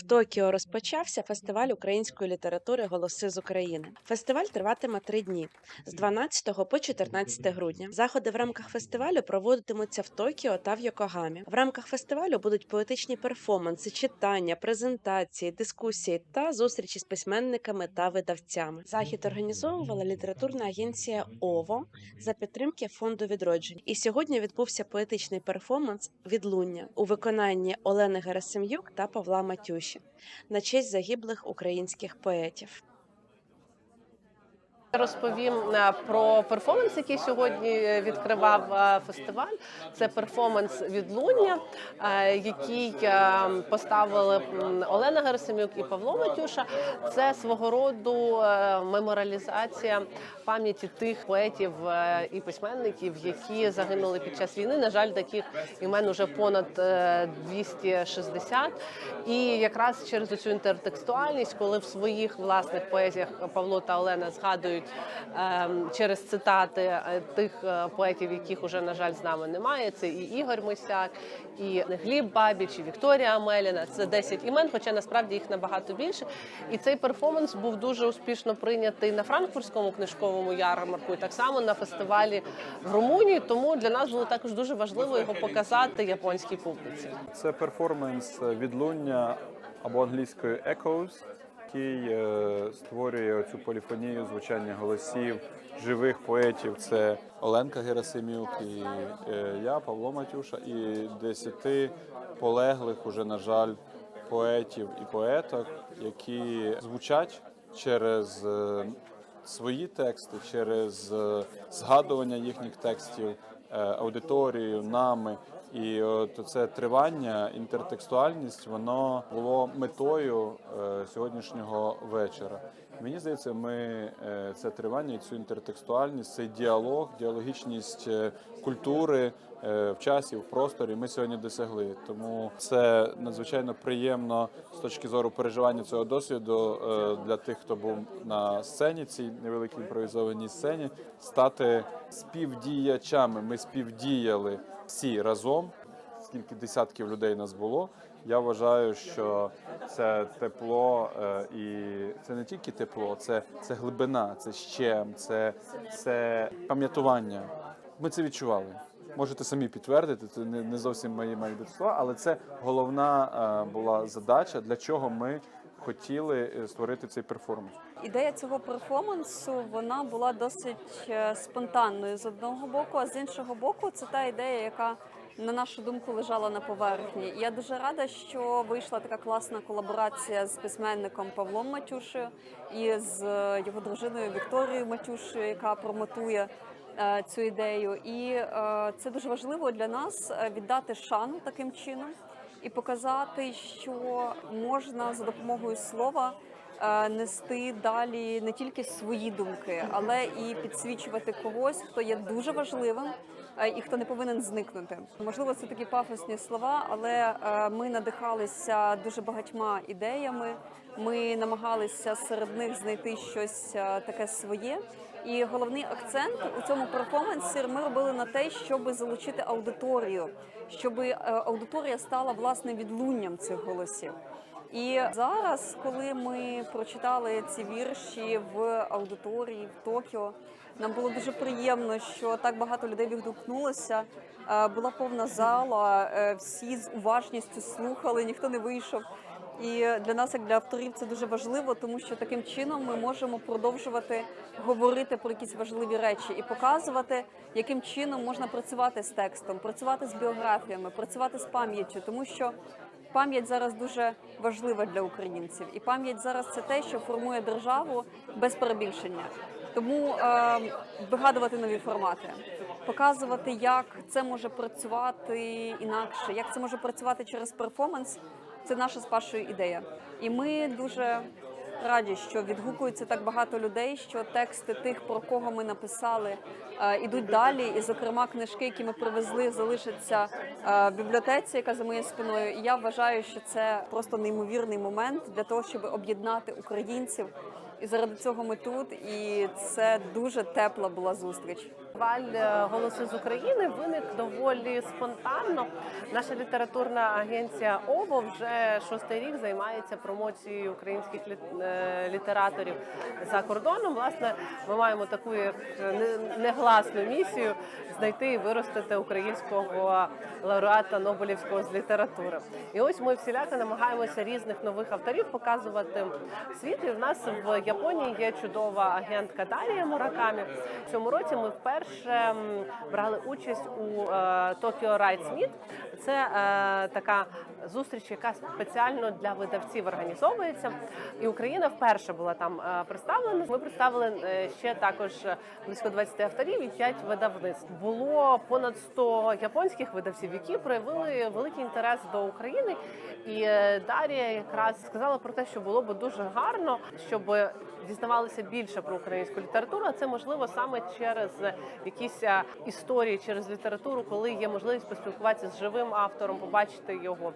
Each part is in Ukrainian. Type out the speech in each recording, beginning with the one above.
В Токіо розпочався фестиваль української літератури Голоси з України. Фестиваль триватиме три дні з 12 по 14 грудня. Заходи в рамках фестивалю проводитимуться в Токіо та в Йокогамі. В рамках фестивалю будуть поетичні перформанси, читання, презентації, дискусії та зустрічі з письменниками та видавцями. Захід організовувала літературна агенція ОВО за підтримки фонду відродження. І сьогодні відбувся поетичний перформанс Відлуння у виконанні Олени Герасим'юк та Павла Матюші на честь загиблих українських поетів. Розповім е, про перформанс, який сьогодні відкривав е, фестиваль. Це перформанс відлуння, е, який поставили Олена Герасимюк і Павло Матюша. Це свого роду меморалізація пам'яті тих поетів і письменників, які загинули під час війни. На жаль, таких імен уже понад е, 260. І якраз через цю інтертекстуальність, коли в своїх власних поезіях Павло та Олена згадують ем, через цитати е, тих е, поетів, яких уже на жаль з нами немає. Це і Ігор Мисяк, і Гліб Бабіч, і Вікторія Амеліна. Це 10 імен, хоча насправді їх набагато більше. І цей перформанс був дуже успішно прийнятий на франкфуртському книжковому ярмарку, і так само на фестивалі в Румунії. Тому для нас було також дуже важливо його показати японській публіці. Це перформанс відлуння або англійською Echoes, який е, створює цю поліфонію звучання голосів живих поетів. Це Оленка Герасимюк і е, я, Павло Матюша, і десяти полеглих уже, на жаль, поетів і поеток, які звучать через е, свої тексти, через згадування їхніх текстів аудиторією, нами. І от це тривання, інтертекстуальність, воно було метою е, сьогоднішнього вечора. Мені здається, ми е, це тривання цю інтертекстуальність, цей діалог, діалогічність е, культури е, в часі, в просторі. Ми сьогодні досягли. Тому це надзвичайно приємно з точки зору переживання цього досвіду для тих, хто був на сцені, цій невеликій імпровізованій сцені, стати співдіячами. Ми співдіяли всі разом. Скільки десятків людей нас було. Я вважаю, що це тепло, е, і це не тільки тепло, це, це глибина, це щем, це, це пам'ятування. Ми це відчували. Можете самі підтвердити, це не, не зовсім мої мої але це головна е, була задача, для чого ми хотіли е, створити цей перформанс. Ідея цього перформансу вона була досить спонтанною з одного боку, а з іншого боку, це та ідея, яка на нашу думку лежала на поверхні. Я дуже рада, що вийшла така класна колаборація з письменником Павлом Матюшею і з е, його дружиною Вікторією Матюшею, яка промотує е, цю ідею. І е, це дуже важливо для нас е, віддати шану таким чином і показати, що можна за допомогою слова нести далі не тільки свої думки, але і підсвічувати когось, хто є дуже важливим е, і хто не повинен зникнути. Можливо, це такі пафосні слова, але е, ми надихалися дуже багатьма ідеями. Ми намагалися серед них знайти щось е, таке своє. І головний акцент у цьому перформансі ми робили на те, щоб залучити аудиторію, щоб е, аудиторія стала власне відлунням цих голосів. І зараз, коли ми прочитали ці вірші в аудиторії в Токіо, нам було дуже приємно, що так багато людей відгукнулося. Е, Була повна зала, е, всі з уважністю слухали, ніхто не вийшов. І для нас, як для авторів, це дуже важливо, тому що таким чином ми можемо продовжувати говорити про якісь важливі речі і показувати, яким чином можна працювати з текстом, працювати з біографіями, працювати з пам'яттю, тому що пам'ять зараз дуже важлива для українців, і пам'ять зараз це те, що формує державу без перебільшення. Тому е, вигадувати нові формати, показувати, як це може працювати інакше, як це може працювати через перформанс. Це наша з Пашою ідея. І ми дуже раді, що відгукується так багато людей, що тексти тих, про кого ми написали, е, ідуть далі. І, зокрема, книжки, які ми привезли, залишаться е, в бібліотеці, яка за моєю спиною. І я вважаю, що це просто неймовірний момент для того, щоб об'єднати українців. І заради цього ми тут. І це дуже тепла була зустріч. Фестиваль е, голоси з України виник доволі спонтанно. Наша літературна агенція ОВО вже шостий рік займається промоцією українських е, літераторів за кордоном. Власне, ми маємо таку негласну місію знайти і виростити українського лауреата Нобелівського з літератури. І ось ми всіляко намагаємося різних нових авторів показувати світ. І в нас в Японії є чудова агентка Дарія Муракамі. В цьому році ми вперше м, брали участь у е, Tokyo Rights Meet. Це е, така зустріч, яка спеціально для видавців організовується. І Україна вперше була там е, представлена. Ми представили ще також близько 20 авторів і 5 видавництв. Було понад 100 японських видавців, які проявили великий інтерес до України. І Дар'я якраз сказала про те, що було би дуже гарно, щоб дізнавалися більше про українську літературу. А це можливо саме через якісь е, історії, через літературу, коли є можливість поспілкуватися з живим автором, побачити його.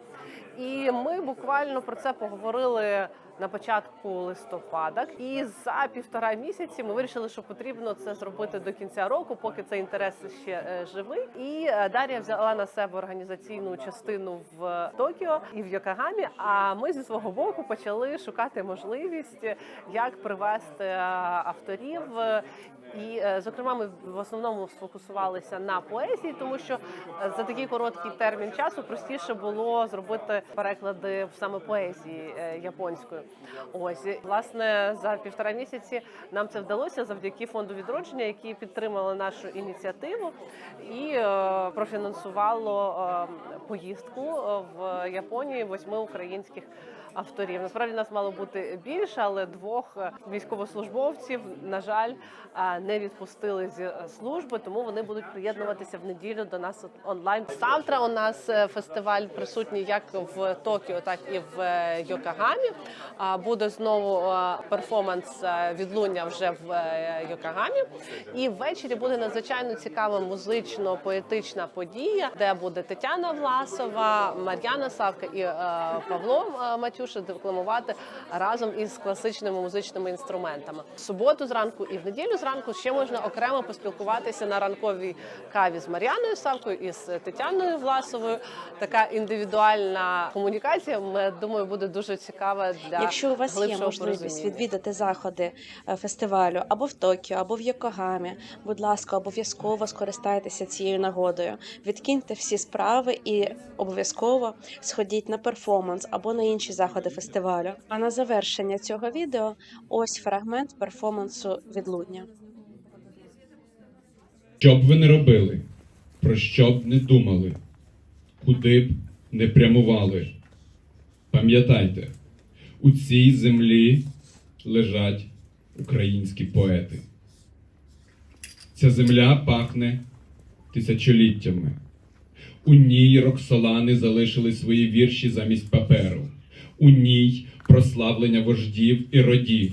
І ми буквально про це поговорили на початку листопада. І за півтора місяці ми вирішили, що потрібно це зробити до кінця року, поки цей інтерес ще е, живий. І е, Дар'я взяла на себе організаційну частину в Токіо і в Йокогамі. А ми зі свого боку почали шукати можливість, як привести е, авторів. І, е, зокрема, ми в основному сфокусувалися на поезії, тому що е, за такий короткий термін часу простіше було зробити переклади саме поезії е, японською. Ось власне за півтора місяці нам це вдалося завдяки фонду відродження, які підтримали нашу ініціативу і профінансувало поїздку в Японії восьми українських. Авторів насправді нас мало бути більше, але двох військовослужбовців, на жаль, не відпустили з е, служби, тому вони будуть приєднуватися в неділю до нас онлайн. Завтра у нас е, фестиваль присутній як в Токіо, так і в е, Йокогамі. Буде знову перформанс відлуння вже в Йокогамі. І ввечері буде надзвичайно цікава музично-поетична подія, де буде Тетяна Власова, Мар'яна Савка і Павло Матюша декламувати разом із класичними музичними інструментами. В суботу зранку і в неділю зранку ще можна окремо поспілкуватися на ранковій каві з Мар'яною Савкою і з Тетяною Власовою. Така індивідуальна комунікація. Ми думаю, буде дуже цікава для Якщо у вас є можливість відвідати заходи е, фестивалю або в Токіо, або в Йокогамі, будь ласка, обов'язково скористайтеся цією нагодою. Відкиньте всі справи і обов'язково сходіть на перформанс або на інші заходи фестивалю. А на завершення цього відео ось фрагмент перформансу відлуння. Що б ви не робили, про що б не думали, куди б не прямували. Пам'ятайте, у цій землі лежать українські поети. Ця земля пахне тисячоліттями. У ній Роксолани залишили свої вірші замість паперу. У ній прославлення вождів і родів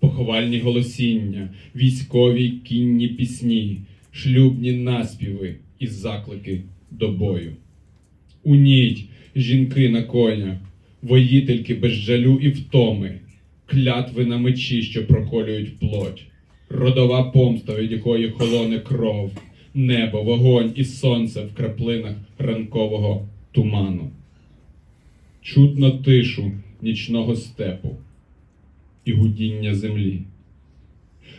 поховальні голосіння, військові кінні пісні, шлюбні наспіви і заклики до бою. У ній жінки на конях, воїтельки без жалю і втоми, клятви на мечі, що проколюють плоть, родова помста, від якої холоне кров, небо, вогонь і сонце в краплинах ранкового туману. Чутно тишу нічного степу і гудіння землі.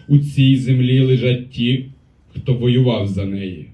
У цій землі лежать ті, хто воював за неї,